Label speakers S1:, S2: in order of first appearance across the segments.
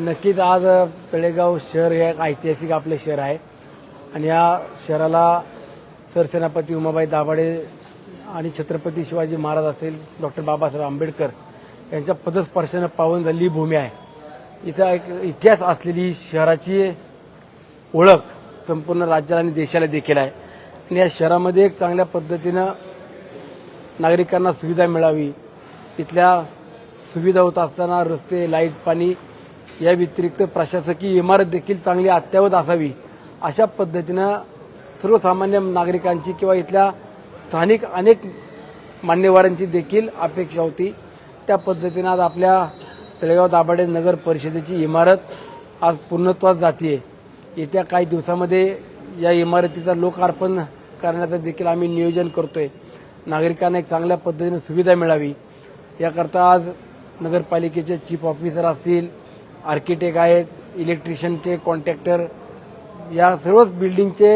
S1: नक्कीच आज तळेगाव शहर हे एक ऐतिहासिक आपले शहर आहे. आणि या शहराला सरसेनापती उमाबाई दाभाडे आणि छत्रपती शिवाजी महाराज असेल डॉक्टर बाबासाहेब आंबेडकर यांच्या पदस्पर्शानं पावन झालेली भूमी आहे. इथं एक इतिहास असलेली शहराची ओळख संपूर्ण राज्याला आणि देशाला देखील आहे. आणि या शहरामध्ये एक चांगल्या पद्धतीनं नागरिकांना सुविधा मिळावी. इथल्या सुविधा होत असताना रस्ते लाइट पाणी या व्यतिरिक्त प्रशासकीय इमारत देखील चांगली अत्यावत असावी अशा पद्धतीनं सर्वसामान्य नागरिकांची किंवा इथल्या स्थानिक अनेक मान्यवरांची देखील अपेक्षा होती. त्या पद्धतीनं आज आपल्या तळेगाव दाभाडे नगर परिषदेची इमारत आज पूर्णत्वास जाते येत्या काही दिवसामध्ये या इमारतीचा लोकार्पण करण्याचं देखील आम्ही नियोजन करतोय. नागरिकांना एक चांगल्या पद्धतीने सुविधा मिळावी. याकरता आज नगरपालिकेचे चीफ ऑफिसर असतील आर्किटेक्ट आहेत इलेक्ट्रिशियनचे कॉन्ट्रॅक्टर या सर्वच बिल्डिंगचे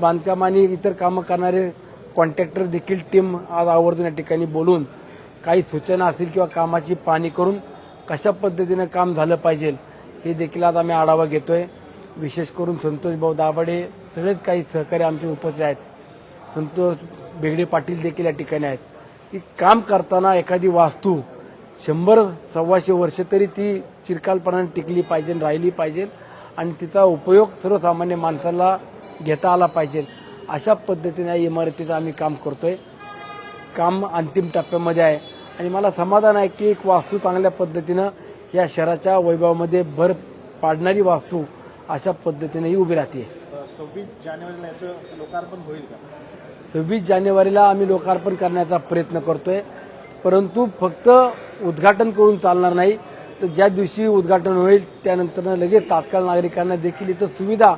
S1: बांधकाम आणि इतर कामं करणारे कॉन्ट्रॅक्टर देखील टीम आज आवर्जून या ठिकाणी बोलून काही सूचना असतील किंवा कामाची पाहणी करून कशा पद्धतीनं काम झालं पाहिजे हे देखील आज आम्ही आढावा घेतोय. विशेष करून संतोष भाऊ दाभाडे सगळेच काही सहकारी आमचे उपस्थित आहेत. संतोष बेगडे पाटील देखील या ठिकाणी आहेत. की काम करताना एखादी वास्तू शंभर सव्वाशे वर्ष तरी ती चिरकालपणाने टिकली पाहिजे राहिली पाहिजे आणि तिचा उपयोग सर्वसामान्य माणसाला घेता आला पाहिजे. अशा पद्धतीने या इमारतीचं आम्ही काम करतोय. काम अंतिम टप्प्यामध्ये आहे. आणि मला समाधान आहे की एक वास्तू चांगल्या पद्धतीनं या शहराच्या वैभवामध्ये भर पाडणारी वास्तू अशा पद्धतीने ही उभी राहते.
S2: सव्वीस जानेवारीला याचं लोकार्पण होईल का?
S1: सव्वीस जानेवारीला आम्ही लोकार्पण करण्याचा प्रयत्न करतोय. परंतु फक्त उद्घाटन करून चालणार नाही. तर ज्या दिवशी उद्घाटन होईल त्यानंतर लगेच तात्काळ नागरिकांना देखील इथं सुविधा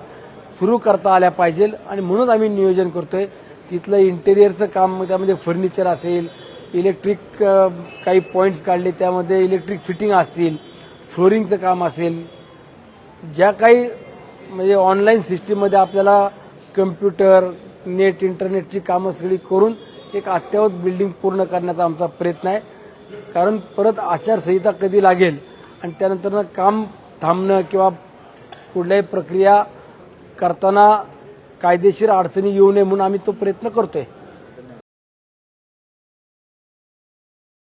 S1: सुरू करता आल्या पाहिजे. आणि म्हणून आम्ही नियोजन करतोय तिथलं इंटेरियरचं काम त्यामध्ये फर्निचर असेल इलेक्ट्रिक काही पॉईंट्स काढले त्यामध्ये इलेक्ट्रिक फिटिंग असतील फ्लोरिंगचं काम असेल ज्या काही म्हणजे ऑनलाईन सिस्टीममध्ये आपल्याला कम्प्युटर नेट इंटरनेटची कामं सगळी करून एक अत्यावत बिल्डिंग पूर्ण करण्याचा आमचा प्रयत्न आहे. कारण परत आचारसंहिता कधी लागेल आणि त्यानंतर काम थांबणं किंवा कुठल्याही प्रक्रिया करताना कायदेशीर अडचणी येऊ नये म्हणून आम्ही तो प्रयत्न करतोय.